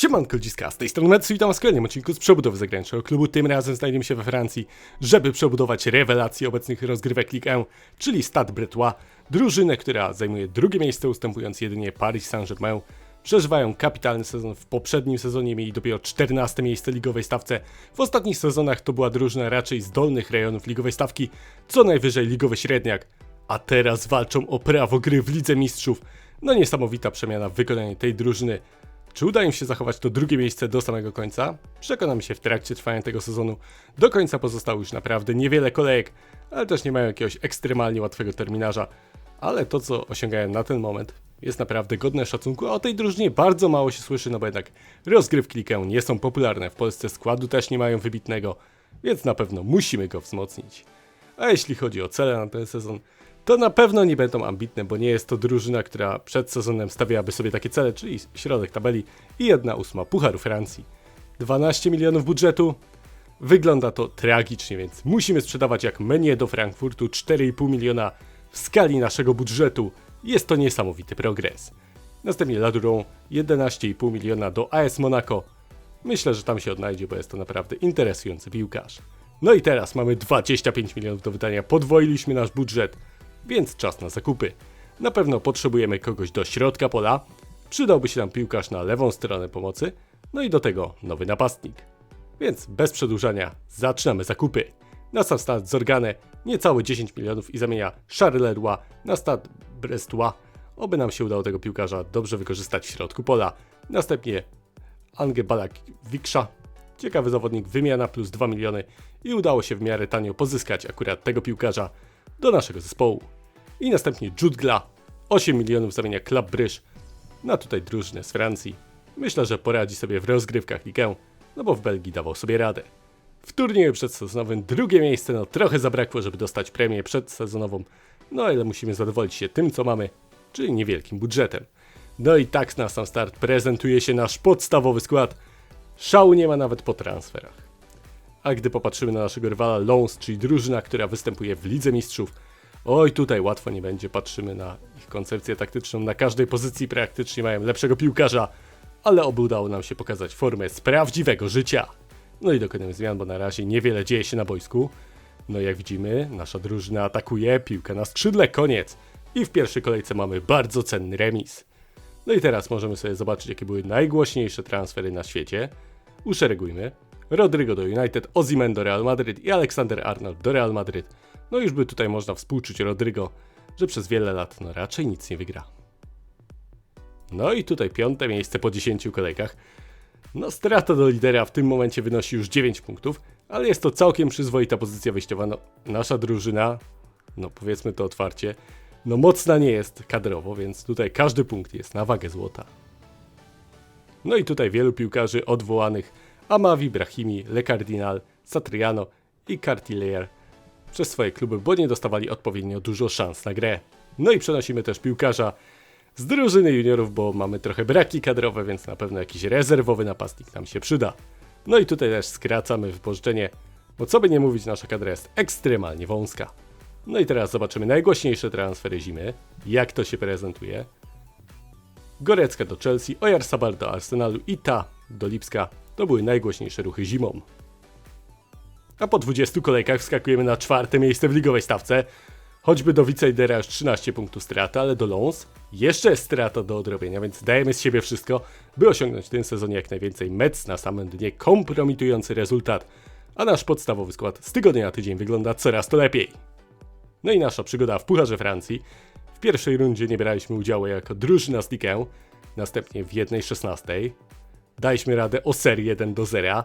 Siemanko ludziska, z tej strony Metsu, witam was w kolejnym odcinku z przebudowy zagranicznego klubu. Tym razem znajdziemy się we Francji, żeby przebudować rewelację obecnych rozgrywek Ligue 1, czyli Stade Bretois, drużynę, która zajmuje drugie miejsce, ustępując jedynie Paris Saint-Germain. Przeżywają kapitalny sezon, w poprzednim sezonie mieli dopiero 14 miejsce ligowej stawce. W ostatnich sezonach to była drużyna raczej z dolnych rejonów ligowej stawki, co najwyżej ligowy średniak. A teraz walczą o prawo gry w Lidze Mistrzów. No niesamowita przemiana w wykonaniu tej drużyny. Czy uda im się zachować to drugie miejsce do samego końca? Przekonamy się w trakcie trwania tego sezonu. Do końca pozostało już naprawdę niewiele kolejek, ale też nie mają jakiegoś ekstremalnie łatwego terminarza. Ale to, co osiągają na ten moment, jest naprawdę godne szacunku, a o tej drużynie bardzo mało się słyszy, no bo jednak rozgrywki Likę nie są popularne, w Polsce składu też nie mają wybitnego, więc na pewno musimy go wzmocnić. A jeśli chodzi o cele na ten sezon, to na pewno nie będą ambitne, bo nie jest to drużyna, która przed sezonem stawiałaby sobie takie cele, czyli środek tabeli i jedna ósma Pucharu Francji. 12 milionów budżetu? Wygląda to tragicznie, więc musimy sprzedawać jak menu do Frankfurtu 4,5 miliona w skali naszego budżetu. Jest to niesamowity progres. Następnie Laduron 11,5 miliona do AS Monaco. Myślę, że tam się odnajdzie, bo jest to naprawdę interesujący piłkarz. No i teraz mamy 25 milionów do wydania, podwoiliśmy nasz budżet więc czas na zakupy. Na pewno potrzebujemy kogoś do środka pola, przydałby się nam piłkarz na lewą stronę pomocy, no i do tego nowy napastnik. Więc bez przedłużania zaczynamy zakupy. Na sam start Zorgane niecałe 10 milionów i zamienia Charleroi na start Brestois. Oby nam się udało tego piłkarza dobrze wykorzystać w środku pola. Następnie Ange Balak Wiksza. Ciekawy zawodnik, wymiana plus 2 miliony i udało się w miarę tanio pozyskać akurat tego piłkarza do naszego zespołu. I następnie Jutgla, 8 milionów zamienia Club Bryż na tutaj drużynę z Francji. Myślę, że poradzi sobie w rozgrywkach ligę, no bo w Belgii dawał sobie radę. W turnieju przedsezonowym drugie miejsce, no trochę zabrakło, żeby dostać premię przedsezonową, no ale musimy zadowolić się tym, co mamy, czyli niewielkim budżetem. No i tak na sam start prezentuje się nasz podstawowy skład. Szału nie ma nawet po transferach. A gdy popatrzymy na naszego rywala Lons, czyli drużyna, która występuje w Lidze Mistrzów, oj tutaj łatwo nie będzie, patrzymy na ich koncepcję taktyczną, na każdej pozycji praktycznie mają lepszego piłkarza, ale oby udało nam się pokazać formę z prawdziwego życia. No i dokonujemy zmian, bo na razie niewiele dzieje się na boisku. No jak widzimy, nasza drużyna atakuje, piłka na skrzydle, koniec. I w pierwszej kolejce mamy bardzo cenny remis. No i teraz możemy sobie zobaczyć, jakie były najgłośniejsze transfery na świecie. Uszeregujmy. Rodrigo do United, Ozymen do Real Madrid i Alexander Arnold do Real Madrid. No już by tutaj można współczuć Rodrigo, że przez wiele lat no raczej nic nie wygra. No i tutaj piąte miejsce po 10 kolejkach. No strata do lidera w tym momencie wynosi już 9 punktów, ale jest to całkiem przyzwoita pozycja wyjściowa. No, nasza drużyna, no powiedzmy to otwarcie, no mocna nie jest kadrowo, więc tutaj każdy punkt jest na wagę złota. No i tutaj wielu piłkarzy odwołanych Amavi, Brahimi, Le Cardinal, Satriano i Cartilier przez swoje kluby, bo nie dostawali odpowiednio dużo szans na grę. No i przenosimy też piłkarza z drużyny juniorów, bo mamy trochę braki kadrowe, więc na pewno jakiś rezerwowy napastnik nam się przyda. No i tutaj też skracamy wypożyczenie, bo co by nie mówić, nasza kadra jest ekstremalnie wąska. No i teraz zobaczymy najgłośniejsze transfery zimy, jak to się prezentuje. Gorecka do Chelsea, Oyarzabal do Arsenalu i ta do Lipska to były najgłośniejsze ruchy zimą. A po 20 kolejkach wskakujemy na czwarte miejsce w ligowej stawce. Choćby do Wicejdera już 13 punktów straty, ale do Lons jeszcze strata do odrobienia, więc dajemy z siebie wszystko, by osiągnąć w tym sezonie jak najwięcej Mets na samym dnie kompromitujący rezultat, a nasz podstawowy skład z tygodnia na tydzień wygląda coraz to lepiej. No i nasza przygoda w Pucharze Francji. W pierwszej rundzie nie braliśmy udziału jako drużyna z Ligę, następnie w jednej 16, Daliśmy radę o serię 1 do 0.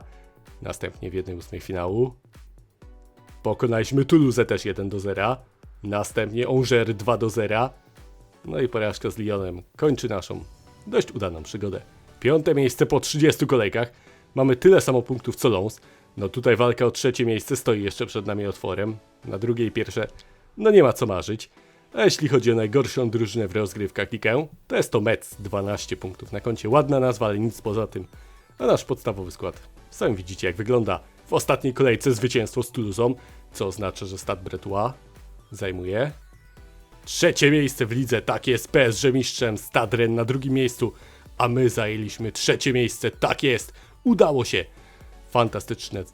Następnie w 1-8 finału. Pokonaliśmy Toulouse też 1 do 0. Następnie Angers 2 do 0. No i porażka z Lyonem kończy naszą dość udaną przygodę. Piąte miejsce po 30 kolejkach. Mamy tyle samo punktów co Lons. No tutaj walka o trzecie miejsce stoi jeszcze przed nami otworem. Na drugie i pierwsze no nie ma co marzyć. A jeśli chodzi o najgorszą drużynę w rozgrywkach Likę, to jest to Mets, 12 punktów na koncie. Ładna nazwa, ale nic poza tym. A nasz podstawowy skład, sami widzicie jak wygląda. W ostatniej kolejce zwycięstwo z Toulouse, co oznacza, że Stade Bretois zajmuje trzecie miejsce w lidze. Tak jest, PSG mistrzem, Stade Rennes na drugim miejscu, a my zajęliśmy trzecie miejsce. Tak jest, udało się. Fantastyczny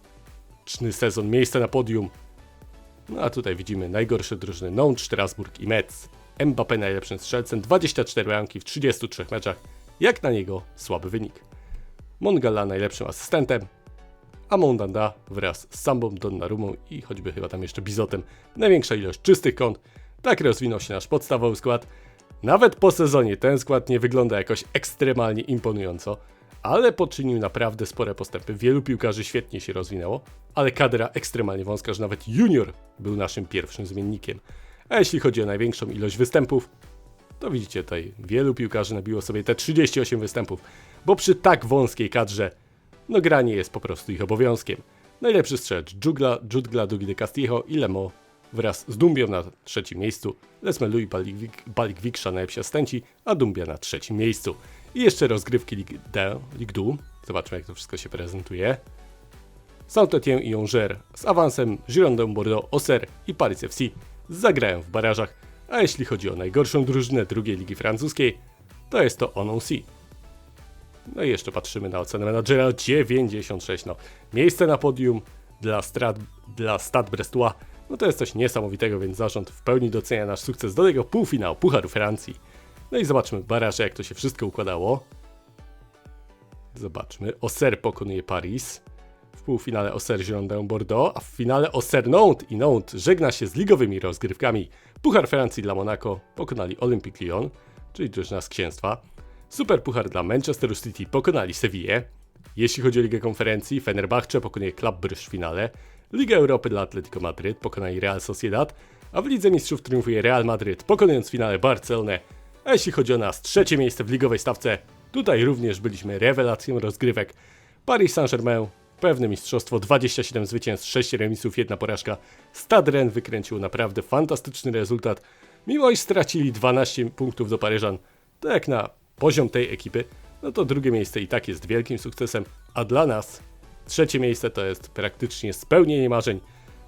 czny sezon, miejsce na podium. No a tutaj widzimy najgorsze drużyny Nantes, Strasburg i Metz. Mbappé najlepszym strzelcem, 24 bramki w 33 meczach. Jak na niego słaby wynik. Mongala najlepszym asystentem, a Mondanda wraz z Sambą, Donnarumą i choćby chyba tam jeszcze Bizotem największa ilość czystych kąt. Tak rozwinął się nasz podstawowy skład. Nawet po sezonie ten skład nie wygląda jakoś ekstremalnie imponująco, ale poczynił naprawdę spore postępy. Wielu piłkarzy świetnie się rozwinęło, ale kadra ekstremalnie wąska, że nawet junior był naszym pierwszym zmiennikiem. A jeśli chodzi o największą ilość występów, to widzicie tutaj, wielu piłkarzy nabiło sobie te 38 występów, bo przy tak wąskiej kadrze, no granie jest po prostu ich obowiązkiem. Najlepszy strzelec Jugla, Judgla, Dugi de Castillo i Lemo wraz z Dumbią na trzecim miejscu, Lesmelu i Balik- Balikwiksza najlepsi asystenci, a Dumbia na trzecim miejscu. I jeszcze rozgrywki Ligue D, Ligue 2. Zobaczmy jak to wszystko się prezentuje. Saint-Étienne i Angers z awansem, Girondin Bordeaux, Auxerre i Paris FC zagrają w barażach, a jeśli chodzi o najgorszą drużynę drugiej ligi francuskiej, to jest to Ononcy. No i jeszcze patrzymy na ocenę menadżera 96. No, miejsce na podium dla, strat, dla Stade Brestois, no to jest coś niesamowitego, więc zarząd w pełni docenia nasz sukces do tego półfinału Pucharu Francji. No i zobaczmy baraże, jak to się wszystko układało. Zobaczmy. Auxerre pokonuje Paris. W półfinale Auxerre Girondin Bordeaux, a w finale Auxerre Nantes i Nantes żegna się z ligowymi rozgrywkami. Puchar Francji dla Monaco pokonali Olympique Lyon, czyli drużyna z księstwa. Super Puchar dla Manchester City pokonali Sevillę. Jeśli chodzi o Ligę Konferencji, Fenerbahce pokonuje Club Brugge w finale. Liga Europy dla Atletico Madryt pokonali Real Sociedad, a w Lidze Mistrzów triumfuje Real Madryt pokonując w finale Barcelonę. A jeśli chodzi o nas, trzecie miejsce w ligowej stawce, tutaj również byliśmy rewelacją rozgrywek. Paris Saint-Germain, pewne mistrzostwo, 27 zwycięstw, 6 remisów, 1 porażka. Stade Rennes wykręcił naprawdę fantastyczny rezultat. Mimo iż stracili 12 punktów do Paryżan, to jak na poziom tej ekipy, no to drugie miejsce i tak jest wielkim sukcesem, a dla nas trzecie miejsce to jest praktycznie spełnienie marzeń.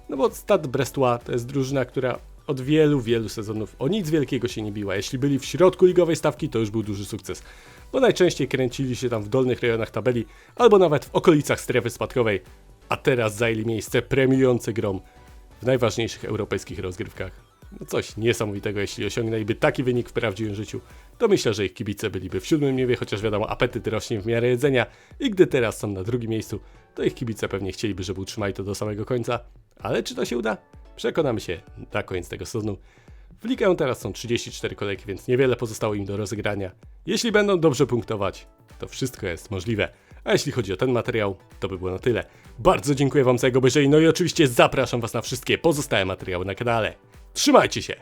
No bo Stade Brestois to jest drużyna, która od wielu, wielu sezonów o nic wielkiego się nie biła. Jeśli byli w środku ligowej stawki, to już był duży sukces. Bo najczęściej kręcili się tam w dolnych rejonach tabeli, albo nawet w okolicach strefy spadkowej. A teraz zajęli miejsce premiujące grom w najważniejszych europejskich rozgrywkach. No coś niesamowitego, jeśli osiągnęliby taki wynik w prawdziwym życiu, to myślę, że ich kibice byliby w siódmym niebie, chociaż wiadomo, apetyt rośnie w miarę jedzenia i gdy teraz są na drugim miejscu, to ich kibice pewnie chcieliby, żeby utrzymali to do samego końca. Ale czy to się uda? Przekonamy się na koniec tego sezonu. W ligę teraz są 34 kolejki, więc niewiele pozostało im do rozegrania. Jeśli będą dobrze punktować, to wszystko jest możliwe. A jeśli chodzi o ten materiał, to by było na tyle. Bardzo dziękuję Wam za jego obejrzenie, no i oczywiście zapraszam Was na wszystkie pozostałe materiały na kanale. Trzymajcie się!